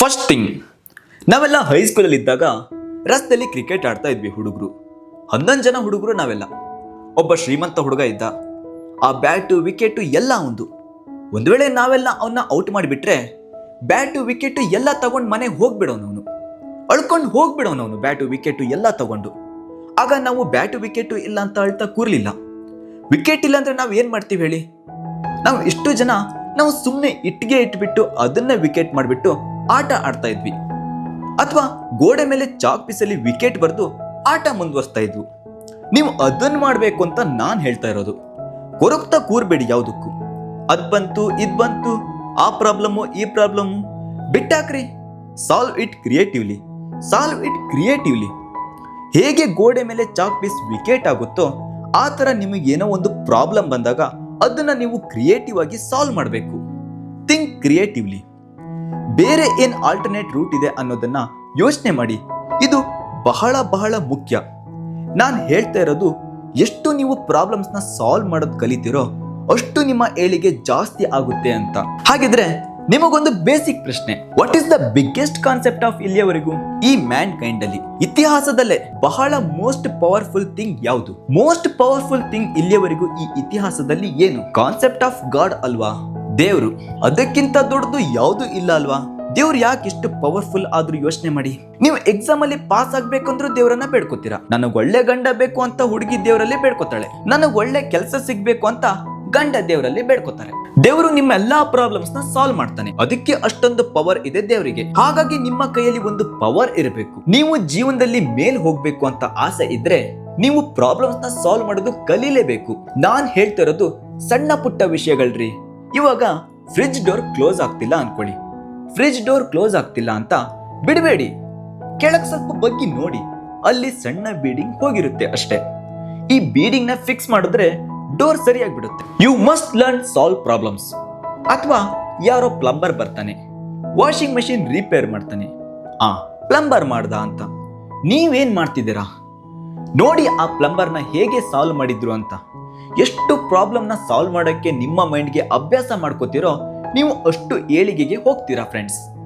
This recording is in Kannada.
ಫಸ್ಟ್ ಥಿಂಗ್ ನಾವೆಲ್ಲ ಹೈಸ್ಕೂಲಲ್ಲಿ ಇದ್ದಾಗ ರಸ್ತೆಯಲ್ಲಿ ಕ್ರಿಕೆಟ್ ಆಡ್ತಾ ಇದ್ವಿ ಹುಡುಗರು. ಹನ್ನೊಂದು ಜನ ಹುಡುಗರು ನಾವೆಲ್ಲ. ಒಬ್ಬ ಶ್ರೀಮಂತ ಹುಡುಗ ಇದ್ದ. ಆ ಬ್ಯಾಟು ವಿಕೆಟು ಎಲ್ಲ ಒಂದು. ಒಂದು ವೇಳೆ ನಾವೆಲ್ಲ ಅವನ್ನ ಔಟ್ ಮಾಡಿಬಿಟ್ರೆ ಬ್ಯಾಟು ವಿಕೆಟು ಎಲ್ಲ ತಗೊಂಡು ಮನೆಗೆ ಹೋಗ್ಬಿಡೋನು ಅವನು. ಅಳ್ಕೊಂಡು ಹೋಗ್ಬಿಡೋನು ಅವನು ಬ್ಯಾಟು ವಿಕೆಟು ಎಲ್ಲ ತಗೊಂಡು. ಆಗ ನಾವು ಬ್ಯಾಟು ವಿಕೆಟು ಇಲ್ಲ ಅಂತ ಅಳ್ತಾ ಕೂರಲಿಲ್ಲ. ವಿಕೆಟ್ ಇಲ್ಲ ಅಂದ್ರೆ ನಾವು ಏನು ಮಾಡ್ತೀವಿ ಹೇಳಿ? ನಾವು ಇಷ್ಟು ಜನ ನಾವು ಸುಮ್ಮನೆ ಇಟ್ಟಿಗೆ ಇಟ್ಬಿಟ್ಟು ಅದನ್ನ ವಿಕೆಟ್ ಮಾಡಿಬಿಟ್ಟು ಆಟ ಆಡ್ತಾ ಇದ್ವಿ. ಅಥವಾ ಗೋಡೆ ಮೇಲೆ ಚಾಕ್ ಪೀಸಲ್ಲಿ ವಿಕೆಟ್ ಬರೆದು ಆಟ ಮುಂದುವರಿಸ್ತಾ ಇದ್ವು. ನೀವು ಅದನ್ನು ಮಾಡಬೇಕು ಅಂತ ನಾನು ಹೇಳ್ತಾ ಇರೋದು. ಕೊರಗ್ತಾ ಕೂರ್ಬೇಡಿ ಯಾವುದಕ್ಕೂ. ಅದು ಬಂತು, ಇದು ಬಂತು, ಆ ಪ್ರಾಬ್ಲಮ್ಮು ಈ problem ಬಿಟ್ಟಾಕ್ರಿ. Solve it creatively. Solve it creatively. ಹೇಗೆ ಗೋಡೆ ಮೇಲೆ ಚಾಕ್ ಪೀಸ್ ವಿಕೆಟ್ ಆಗುತ್ತೋ, ಆ ಥರ ನಿಮಗೆ ಏನೋ ಒಂದು ಪ್ರಾಬ್ಲಮ್ ಬಂದಾಗ ಅದನ್ನು ನೀವು ಕ್ರಿಯೇಟಿವ್ ಆಗಿ ಸಾಲ್ವ್ ಮಾಡಬೇಕು. Think creatively. ಬೇರೆ ಏನು ಆಲ್ಟರ್ನೇಟ್ ರೂಟ್ ಇದೆ ಅನ್ನೋದನ್ನ ಯೋಚನೆ ಮಾಡಿ. ಇದು ಬಹಳ ಬಹಳ ಮುಖ್ಯ. ನಾನು ಹೇಳ್ತಾ ಇರೋದು, ಎಷ್ಟು ನೀವು ಪ್ರಾಬ್ಲಮ್ಸ್ನ ಸಾಲ್ವ್ ಮಾಡೋದು ಕಲಿತಿರೋ ಅಷ್ಟು ನಿಮ್ಮ ಏಳಿಗೆ ಜಾಸ್ತಿ ಆಗುತ್ತೆ ಅಂತ. ಹಾಗಿದ್ರೆ ನಿಮಗೊಂದು ಬೇಸಿಕ್ ಪ್ರಶ್ನೆ. What is the biggest concept of ಇಲ್ಲಿಯವರೆಗೂ? ಈ ಮ್ಯಾನ್ ಕೈಂಡ್ ಅಲ್ಲಿ. ಇತಿಹಾಸದಲ್ಲೇ ಬಹಳ ಮೋಸ್ಟ್ ಪವರ್ಫುಲ್ ಥಿಂಗ್ ಯಾವುದು? ಮೋಸ್ಟ್ ಪವರ್ಫುಲ್ ಥಿಂಗ್ ಇಲ್ಲಿಯವರೆಗೂ ಈ ಇತಿಹಾಸದಲ್ಲಿ ಏನು? ಕಾನ್ಸೆಪ್ಟ್ ಆಫ್ ಗಾಡ್ ಅಲ್ವಾ? ದೇವ್ರು, ಅದಕ್ಕಿಂತ ದೊಡ್ಡದು ಯಾವುದು ಇಲ್ಲ ಅಲ್ವಾ? ದೇವ್ರು ಯಾಕೆ ಇಷ್ಟು ಪವರ್ಫುಲ್ ಆದ್ರೂ ಯೋಚನೆ ಮಾಡಿ? ನೀವು ಎಕ್ಸಾಮ್ ಅಲ್ಲಿ ಪಾಸ್ ಆಗ್ಬೇಕಂದ್ರೂ ದೇವರನ್ನ ಬೇಡ್ಕೋತೀರಾ? ನನಗೆ ಒಳ್ಳೆ ಗಂಡ ಬೇಕು ಅಂತ ಹುಡುಗಿ ದೇವರಲ್ಲಿ ಬೇಡ್ಕೋತಾಳೆ. ನನಗೆ ಒಳ್ಳೆ ಕೆಲಸ ಸಿಗ್ಬೇಕು ಅಂತ ಗಂಡ ದೇವರಲ್ಲಿ ಬೇಡ್ಕೋತಾರೆ. ದೇವರು ನಿಮ್ಮ ಎಲ್ಲಾ ಪ್ರಾಬ್ಲಮ್ಸ್ನ ಸಾಲ್ವ್ ಮಾಡ್ತಾನೆ. ಅದಕ್ಕೆ ಅಷ್ಟೊಂದು ಪವರ್ ಇದೆ ದೇವರಿಗೆ. ಹಾಗಾಗಿ ನಿಮ್ಮ ಕೈಯಲ್ಲಿ ಒಂದು ಪವರ್ ಇರಬೇಕು. ನೀವು ಜೀವನದಲ್ಲಿ ಮೇಲ್ ಹೋಗ್ಬೇಕು ಅಂತ ಆಸೆ ಇದ್ರೆ ನೀವು ಪ್ರಾಬ್ಲಮ್ಸ್ನ ಸಾಲ್ವ್ ಮಾಡೋದು ಕಲೀಲೇಬೇಕು. ನಾನ್ ಹೇಳ್ತಿರೋದು ಸಣ್ಣ ಪುಟ್ಟ ವಿಷಯಗಳ್ರಿ. ಇವಾಗ ಫ್ರಿಜ್ ಡೋರ್ ಕ್ಲೋಸ್ ಆಗ್ತಿಲ್ಲ ಅನ್ಕೊಳ್ಳಿ. ಫ್ರಿಜ್ ಡೋರ್ ಕ್ಲೋಸ್ ಆಗ್ತಿಲ್ಲ ಅಂತ ಬಿಡಬೇಡಿ. ಕೆಳಗ್ ಸ್ವಲ್ಪ ಬಗ್ಗಿ ನೋಡಿ. ಅಲ್ಲಿ ಸಣ್ಣ ಬೀಡಿಂಗ್ ಹೋಗಿರುತ್ತೆ ಅಷ್ಟೇ. ಈ ಬೀಡಿಂಗ್ನ ಫಿಕ್ಸ್ ಮಾಡಿದ್ರೆ ಡೋರ್ ಸರಿಯಾಗಿ ಬಿಡುತ್ತೆ you must learn solve problems ಅಥವಾ ಯಾರೋ ಪ್ಲಂಬರ್ ಬರ್ತಾನೆ. ವಾಷಿಂಗ್ ಮೆಷಿನ್ ರಿಪೇರ್ ಮಾಡ್ತಾನೆ. ಆ ಪ್ಲಂಬರ್ ಮಾಡ್ದ ಅಂತ. ನೀವೇನ್ ಮಾಡ್ತಿದ್ದೀರಾ? ನೋಡಿ ಆ ಪ್ಲಂಬರ್ನ ಹೇಗೆ ಸಾಲ್ವ್ ಮಾಡಿದ್ರು ಅಂತ. ಎಷ್ಟು ಪ್ರಾಬ್ಲಮ್ನ ಸಾಲ್ವ್ ಮಾಡೋಕ್ಕೆ ನಿಮ್ಮ ಮೈಂಡ್ಗೆ ಅಭ್ಯಾಸ ಮಾಡ್ಕೋತೀರೋ ನೀವು ಅಷ್ಟು ಏಳಿಗೆಗೆ ಹೋಗ್ತೀರಾ ಫ್ರೆಂಡ್ಸ್.